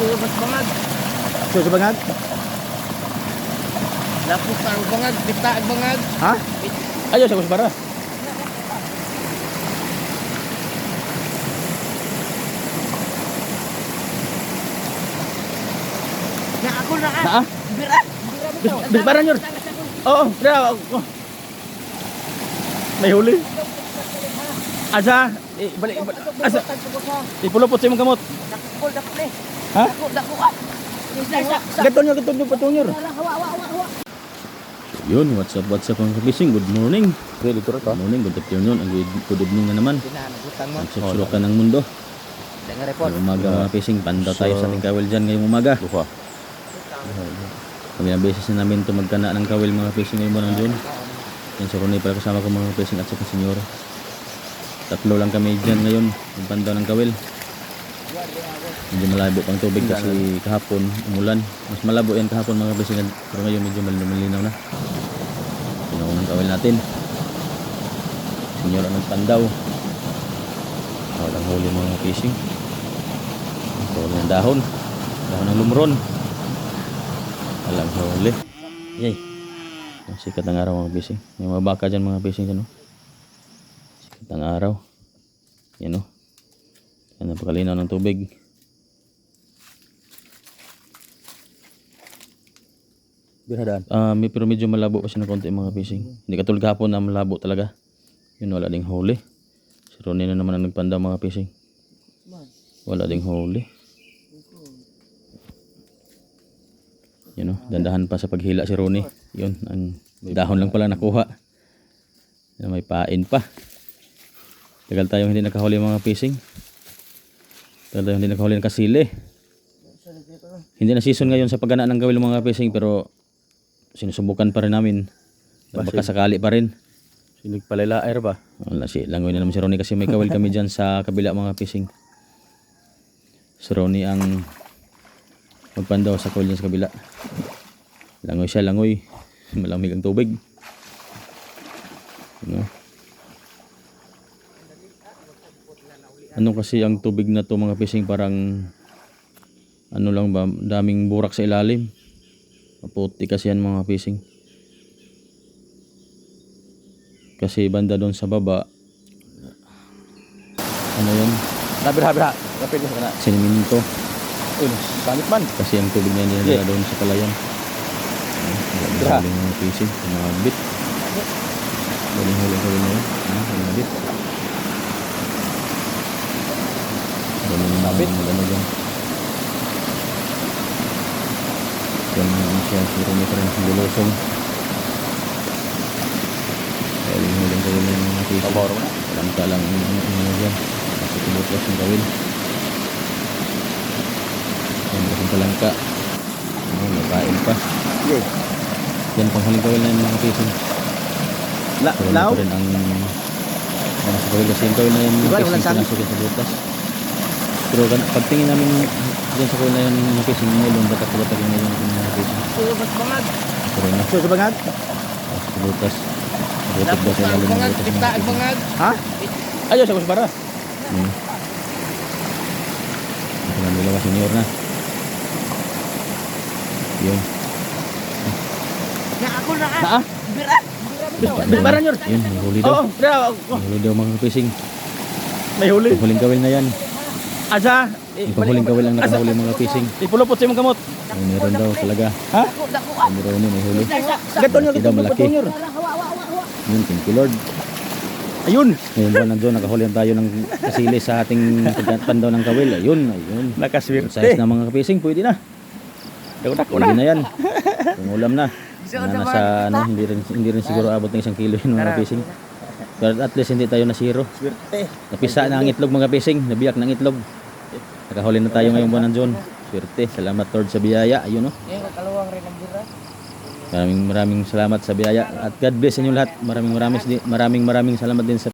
Subat bangag. Sa bangag? Lapos ang bangag. Dita ang bangag. Ha? Ayaw sa kusbara. Na ako na ka. Ha? Bira. Bis, bisbaran yun. Oo. Oh. May huli. Asa? Eh, balik. Asa? Ipulupot sa imong gamot. Dakol, dakol eh. Ha? Dakol, dakol ah. Isa, isa, isa. Gaton nyo, gaton nyo, patung nyo. Hawa, hawa, hawa, hawa. Yun, what's up, what's up mga kabising? Good morning. Good morning, good afternoon, and good, good evening na naman. Mo. Nagsuksulokan ng mundo. Dengar report. Ngayong umaga mga fishing, panda tayo sa ating kawil dyan ngayong umaga. Luha. Kami ang beses na namin ito magkana ng kawil mga fishing ngayong buwan doon. Yan si Ronnie pala kasama ko mga fishing at sa senyor. Tatlo lang kami dyan ngayon, yung panda ng kawil. Medyo malabo pang tubig kasi kahapon umulan. Mas malabo yan kahapon mga fishing pero ngayon medyo malinaw na. Pinuunang kawil natin. Senyor ang nagpandaw. Walang huli mga fishing. Ito ng dahon. Dahon ng lumron. Alam huli. Yay. Ang sikat ng araw mga fishing. May mga baka dyan mga fishing dyan. Oh. Sikat ng araw. Yan o. Napakalinaw ng tubig. Birhadaan. Ah, may pero medyo malabo kasi ng konti mga fishing. Hindi katulad kahapon na malabo talaga. Yun wala ding huli. Si Ronnie na naman ang nagpanda mga fishing. Wala ding huli. Yun o, dandahan pa sa paghila si Ronnie. Yun, ang dahon lang pala nakuha. May pain pa. Tagal tayo hindi nakahuli mga fishing. Tayo hindi nakahuli ng kasili. Hindi na season ngayon sa paggana ng gawin ng mga fishing pero sinusubukan pa rin namin. Baka sakali pa rin. Sinig palala air ba? Wala si langoy na naman si Ronnie kasi may kawil kami dyan sa kabila mga fishing. Si Ronnie ang magpandaw sa kawil sa kabila. Langoy siya, langoy. Malamig ang tubig. Ano? Ano kasi ang tubig na to mga fishing parang ano lang ba, daming burak sa ilalim. Maputi kasi yan mga fishing. Kasi banda doon sa baba, ano yun? Kapil ka na. Siniminto. Uy, pangit man. Kasi ang tubig niya nila Yeah. doon sa palayan. Bra. Galing mga fishing, mga bit. Galing huling huling na yun. Ah, mga bit. Sabit. magano dyan. Yan naman siya, siguro may parang bulusong. Galing huling huling na yung mga. Paboro mo na. Walang talang ano dyan. Kasi tumutos yung gawin. Yan, kasing talangka. Ano, nakain pa. Yan, panghaling gawin na yung mga fishing. La, lao? ang gawin yung gawin yung yan sa gawin na yun yung mga fishing ngayon, batak-batak yung ngayon yung mga fishing. Subat bangag. Pero na, So, sa bangag? sa butas. Butas ba Lapos sa ang ilalim ng bangag. butas ng Dita mga ang fishing? bangag. Ha? Ayaw sa kusbara. Hmm. Ito na dalawa senior na. Yun. Na ako na ka. Na ah? Bira. Bisbaran yun. Yun, may huli daw. Oo. May huli daw mga fishing. May huli. Yung huling kawil na yan. Asa? Yung huling kawil ang nakahuli mga fishing. Ipulupot sa imong gamot. Ay, meron daw talaga. Ha? Ah. Meron yun, may huli. Gaton daw, gaton nyo, malaki. Yun, thank you Lord. Ayun. Ngayon buwan nandiyon, nakahuli na tayo ng kasili sa ating pagpandaw ng kawil. Ayun, ayun. Nakaswerte. size na mga fishing, pwede na. Dako-dako Pwede na. na yan. Kung ulam na. Na nasa, ano, hindi rin, hindi rin siguro abot ng isang kilo yun mga fishing. Pero at least hindi tayo na zero. Swerte. Napisa na ang itlog mga fishing, nabiyak ng itlog. Nakahuli na tayo ngayong buwan ng John. Swerte, salamat Lord sa biyaya. Ayun no. Yan, kalawang rin ang bira. Maraming maraming salamat sa biyaya. At God bless inyo lahat. Maraming maraming maraming maraming salamat din sa